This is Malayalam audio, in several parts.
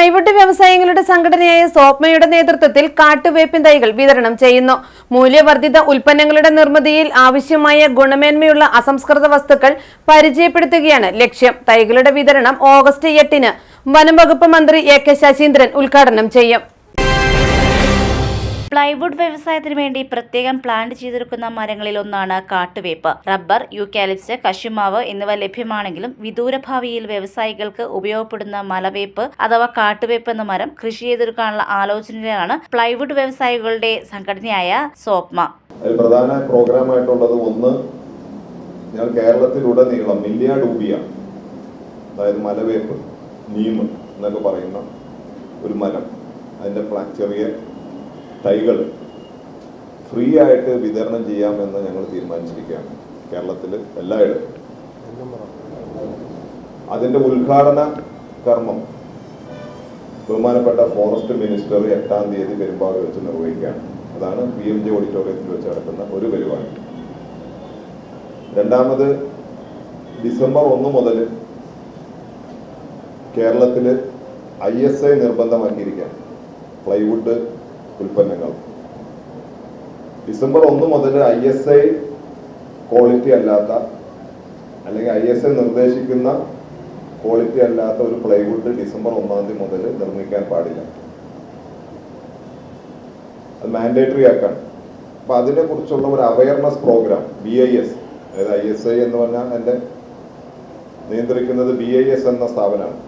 പ്ലൈവുഡ് വ്യവസായങ്ങളുടെ സംഘടനയായ സോപ്മയുടെ നേതൃത്വത്തിൽ കാട്ടുവേപ്പിൻ തൈകൾ വിതരണം ചെയ്യുന്നു. മൂല്യവർദ്ധിത ഉൽപ്പന്നങ്ങളുടെ നിർമ്മിതിയിൽ ആവശ്യമായ ഗുണമേന്മയുള്ള അസംസ്കൃത വസ്തുക്കൾ പരിചയപ്പെടുത്തുകയാണ് ലക്ഷ്യം. തൈകളുടെ വിതരണം ഓഗസ്റ്റ് എട്ടിന് വനം വകുപ്പ് മന്ത്രി എ കെ ശശീന്ദ്രൻ ഉദ്ഘാടനം ചെയ്യും. പ്ലൈവുഡ് വ്യവസായത്തിന് വേണ്ടി പ്രത്യേകം പ്ലാന്റ് ചെയ്തിരിക്കുന്ന മരങ്ങളിൽ ഒന്നാണ് കാട്ടുവേപ്പ്. റബ്ബർ യൂക്കാലിപ്സ് കശുമാവ് എന്നിവ ലഭ്യമാണെങ്കിലും വിദൂര ഭാവിയിൽ വ്യവസായികൾക്ക് ഉപയോഗപ്പെടുന്ന മലവേപ്പ് അഥവാ കാട്ടുവേപ്പ് എന്ന മരം കൃഷി ചെയ്തെടുക്കാനുള്ള ആലോചനയിലാണ് പ്ലൈവുഡ് വ്യവസായികളുടെ സംഘടനയായ സോപ്മ. പ്രധാന പ്രോഗ്രാമായിട്ടുള്ളത് ഒന്ന് ഞാൻ കേരളത്തിലുടനീളം മില്ലിയ ഡൂബിയ അതായത് മലവേപ്പ് നീം എന്നൊക്കെ പറയുന്ന ഒരു മരം. അതിന്റെ ചെറിയ തൈകൾ ഫ്രീ ആയിട്ട് വിതരണം ചെയ്യാമെന്ന് ഞങ്ങൾ തീരുമാനിച്ചിരിക്കുകയാണ്. കേരളത്തിൽ എല്ലായിടത്തും. അതിന്റെ ഉദ്ഘാടന കർമ്മം ബഹുമാനപ്പെട്ട ഫോറസ്റ്റ് മിനിസ്റ്റർ എട്ടാം തീയതി പെരുമ്പാവൂർ വെച്ച് നിർവഹിക്കുകയാണ്. അതാണ് പി എം ജെ ഓഡിറ്റോറിയത്തിൽ വെച്ച് നടക്കുന്ന ഒരു പരിപാടി. രണ്ടാമത് ഡിസംബർ ഒന്ന് മുതൽ കേരളത്തിൽ ഐ എസ് ഐ നിർബന്ധമാക്കിയിരിക്കുകയാണ്. പ്ലൈവുഡ് ഉൽപ്പന്നങ്ങൾ. ഡിസംബർ ഒന്ന് മുതൽ ഐ എസ് ഐ ക്വാളിറ്റി അല്ലാത്ത അല്ലെങ്കിൽ ഐ എസ് ഐ നിർദ്ദേശിക്കുന്ന ക്വാളിറ്റി അല്ലാത്ത ഒരു പ്ലൈവുഡ് ഡിസംബർ ഒന്നാം തീയതി മുതൽ നിർമ്മിക്കാൻ പാടില്ല. അത് മാൻഡേറ്ററി ആക്കാണ് അപ്പൊ അതിനെ കുറിച്ചുള്ള ഒരു awareness programme B I S അതായത് ഐ എസ് ഐ എന്ന് പറഞ്ഞാൽ എന്റെ നിയന്ത്രിക്കുന്നത് ബി ഐ എസ് എന്ന സ്ഥാപനമാണ്.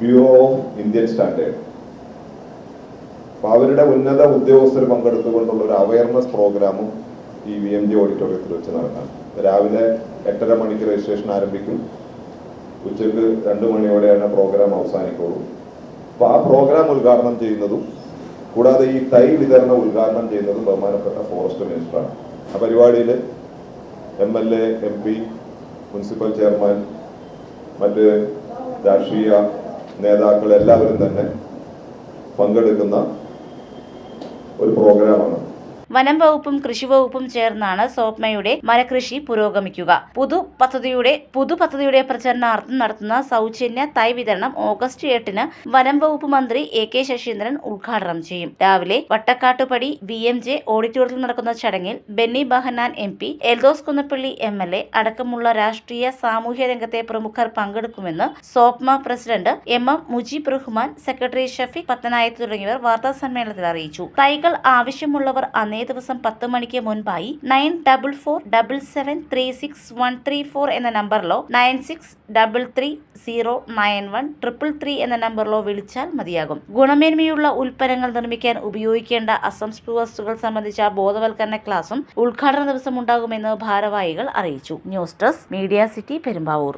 ബ്യൂറോ ഓഫ് ഇന്ത്യൻ സ്റ്റാൻഡേർഡ് അപ്പൊ അവരുടെ ഉന്നത ഉദ്യോഗസ്ഥർ പങ്കെടുത്തുകൊണ്ടുള്ള ഒരു അവയർനെസ് പ്രോഗ്രാമും ഈ വി എം ജി ഓഡിറ്റോറിയത്തിൽ വെച്ച് നടക്കാം രാവിലെ എട്ടര മണിക്ക് രജിസ്ട്രേഷൻ ആരംഭിക്കും. ഉച്ചയ്ക്ക് രണ്ട് മണിയോടെയാണ് പ്രോഗ്രാം അവസാനിക്കുള്ളൂ. അപ്പൊ ആ പ്രോഗ്രാം ഉദ്ഘാടനം ചെയ്യുന്നതും കൂടാതെ ഈ തൈ വിതരണം ഉദ്ഘാടനം ചെയ്യുന്നതും ബഹുമാനപ്പെട്ട ഫോറസ്റ്റ് മിനിസ്റ്ററാണ് ആ പരിപാടിയിൽ M L A M P municipal chairman മറ്റ് രാഷ്ട്രീയ നേതാക്കൾ എല്ലാവരും തന്നെ പങ്കെടുക്കുന്ന ഒരു പ്രോഗ്രാമാണ് വനം വകുപ്പും കൃഷി വകുപ്പും ചേർന്നാണ് സോപ്മയുടെ മരകൃഷി പുരോഗമിക്കുക. പുതു പദ്ധതിയുടെ പുതു പദ്ധതിയുടെ പ്രചരണാർത്ഥം നടത്തുന്ന സൗജന്യ തൈ വിതരണം ഓഗസ്റ്റ് എട്ടിന് വനം വകുപ്പ് മന്ത്രി എ കെ ശശീന്ദ്രൻ ഉദ്ഘാടനം ചെയ്യും. രാവിലെ വട്ടക്കാട്ടുപടി വി എം ജെ ഓഡിറ്റോറിയത്തിൽ നടക്കുന്ന ചടങ്ങിൽ Benny Behanan M P Eldhose Kunnappilly M L A അടക്കമുള്ള രാഷ്ട്രീയ സാമൂഹ്യ രംഗത്തെ പ്രമുഖർ പങ്കെടുക്കുമെന്ന് SOPMA president M M Mujeeb Rahman secretary Shafeeq Pathanayath തുടങ്ങിയവർ വാർത്താ സമ്മേളനത്തിൽ അറിയിച്ചു. തൈകൾ ആവശ്യമുള്ളവർ അന്നേ ദിവസം പത്ത് മണിക്ക് മുൻപായി nine double four double seven three six one three four എന്ന നമ്പറിലോ nine six double three zero nine one triple three എന്ന നമ്പറിലോ വിളിച്ചാൽ മതിയാകും. ഗുണമേന്മയുള്ള ഉൽപ്പന്നങ്ങൾ നിർമ്മിക്കാൻ ഉപയോഗിക്കേണ്ട അസംസ്കൃത വസ്തുക്കൾ സംബന്ധിച്ച ബോധവൽക്കരണ ക്ലാസും ഉദ്ഘാടന ദിവസം ഉണ്ടാകുമെന്ന് ഭാരവാഹികൾ അറിയിച്ചു. News desk media city Perumbavoor.